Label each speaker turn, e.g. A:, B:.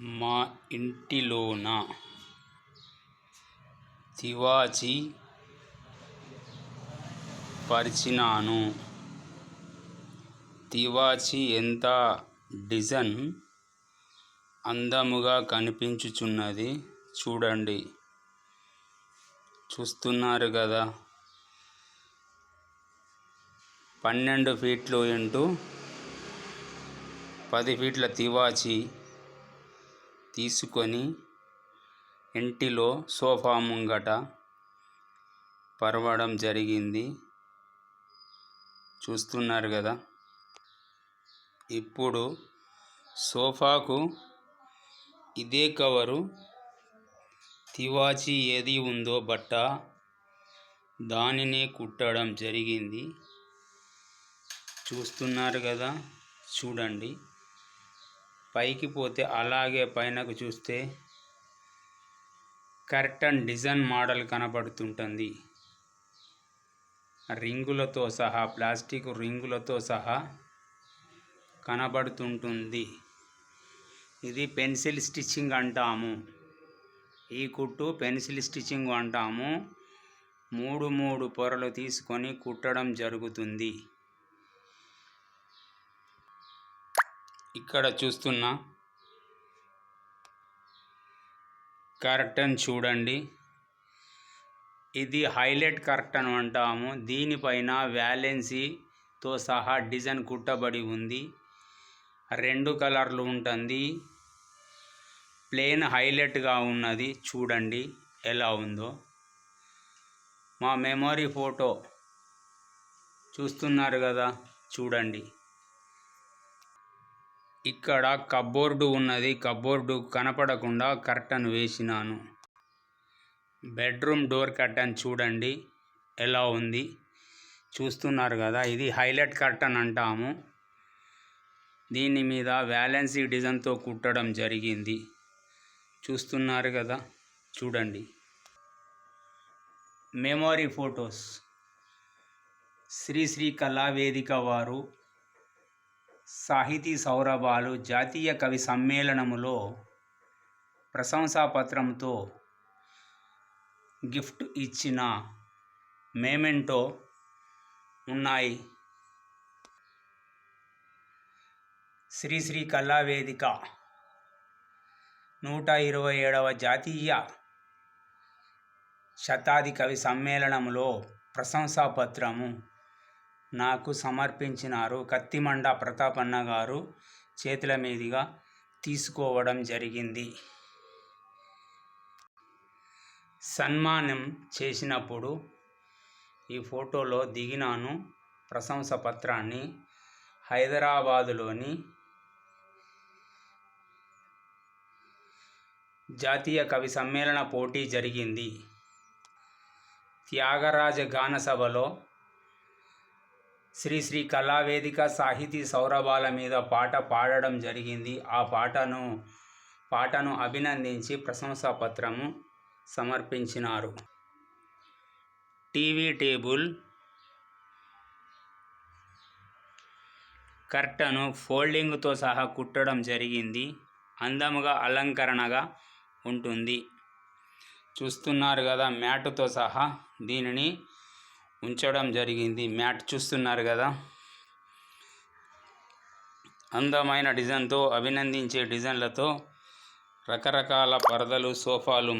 A: మా ఇంటిలోన తివాచీ పరిచినాను. తివాచీ ఎంత డిజైన్ అందముగా కనిపించుచున్నది చూడండి. చూస్తున్నారు కదా. పన్నెండు ఫీట్లు ఇంటూ పది ఫీట్ల తివాచి తీసుకొని ఇంటిలో సోఫా ముంగట పరవడం జరిగింది. చూస్తున్నారు కదా. ఇప్పుడు సోఫాకు ఇదే కవరు తివాచి ఏది ఉందో బట్ట దానినే కుట్టడం జరిగింది. చూస్తున్నారు కదా. చూడండి. పైకి పోతే అలాగే పైనకు చూస్తే కర్టన్ డిజైన్ మోడల్ కనబడుతుంటుంది. రింగులతో సహా ప్లాస్టిక్ రింగులతో సహా కనబడుతుంటుంది. ఇది పెన్సిల్ స్టిచ్చింగ్ అంటాము. ఈ కుట్టు పెన్సిల్ స్టిచ్చింగ్ అంటాము. మూడు మూడు పొరలు తీసుకొని కుట్టడం జరుగుతుంది. ఇక్కడ చూస్తున్న కర్టన్ చూడండి. ఇది హైలైట్ కర్టన్ అంటాము. దీనిపైన వ్యాలెన్సీతో సహా డిజైన్ కుట్టబడి ఉంది. రెండు కలర్లు ఉంటుంది. ప్లేన్ హైలైట్గా ఉన్నది. చూడండి ఎలా ఉందో. మా మెమొరీ ఫోటో చూస్తున్నారు కదా. చూడండి. ఇక్కడ కబోర్డు ఉన్నది. కబోర్డు కనపడకుండా కర్టన్ వేసినాను. బెడ్రూమ్ డోర్ కర్టన్ చూడండి. ఎలా ఉంది? చూస్తున్నారు కదా ఇది హైలైట్ కర్టన్ అంటాము. దీని మీద వ్యాలెన్సీ డిజైన్తో కుట్టడం జరిగింది. చూస్తున్నారు కదా చూడండి. Memory photos. శ్రీ శ్రీ కళావేదిక వారు సాహితీ సౌరభాలు జాతీయ కవి సమ్మేళనములో ప్రశంసాపత్రంతో గిఫ్ట్ ఇచ్చిన మేమెంటో ఉన్నాయి. శ్రీశ్రీ కళావేదిక నూట ఇరవై ఏడవ జాతీయ శతాది కవి సమ్మేళనంలో ప్రశంసాపత్రము నాకు సమర్పించినారు. కత్తిమండ ప్రతాపన్న గారు చేతుల మీదుగా తీసుకోవడం జరిగింది. సన్మానం చేసినప్పుడు ఈ ఫోటోలో దిగినాను. ప్రశంస పత్రాన్ని హైదరాబాదులోని జాతీయ కవి సమ్మేళన పోటీ జరిగింది. త్యాగరాజ గానసభలో శ్రీ శ్రీ కళావేదిక సాహితీ సౌరభాల మీద పాట పాడడం జరిగింది. ఆ పాటను పాటను అభినందించి ప్రశంసా పత్రము సమర్పించినారు. టీవీ టేబుల్ కర్టను ఫోల్డింగ్తో సహా కుట్టడం జరిగింది. అందముగా అలంకరణగా ఉంటుంది. చూస్తున్నారు కదా మ్యాట్తో సహా దీనిని ఉంచడం జరిగింది. మ్యాట్ చూస్తున్నారు కదా? అందమైన డిజైన్తో అభినందించే డిజైన్లతో రకరకాల పరదలు సోఫాలు